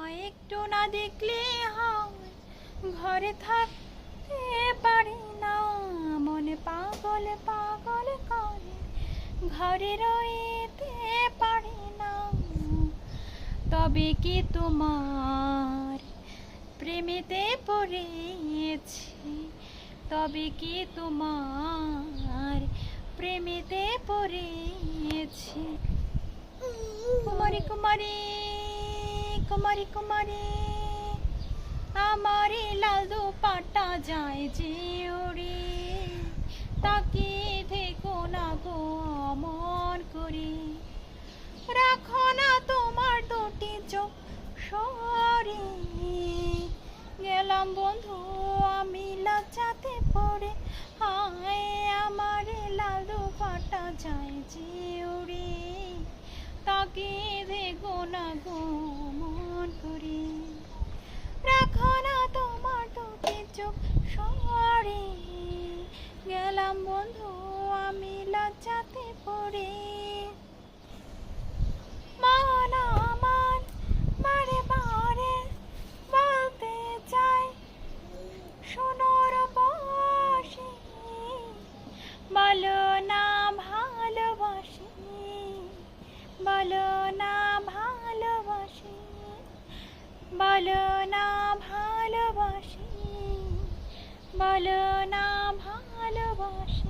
তোমায় একটু না দেখলে হয় ঘরে থাকতে পারি না। মনে পাগল পাগল করে ঘরে রইতে পারি না। তবে কি তোমার প্রেমেতে পড়েছি? তবে কি তোমার প্রেমেতে পড়েছি? কুমারী কুমারী। কুমারী কুমারী, আমার লাল দুপাটা যায় যে ওরে। তাকে দেখো না গো অমন করে। রাখো না তোমার দুটি চোখ সরে। গেলাম বন্ধু, আমি লজ্জাতে পড়ে। হায়, আমার লাল দুপাটা যায় যে ওরে। তাকে দেখো না গো করে। রাখো না তোমার দুটি চোখ সরে। গেলাম বন্ধু, আমি লজ্জাতে পড়ে। বলো না ভালোবাসি, বলো না বলো না ভালোবাসি বলো না ভালোবাসি।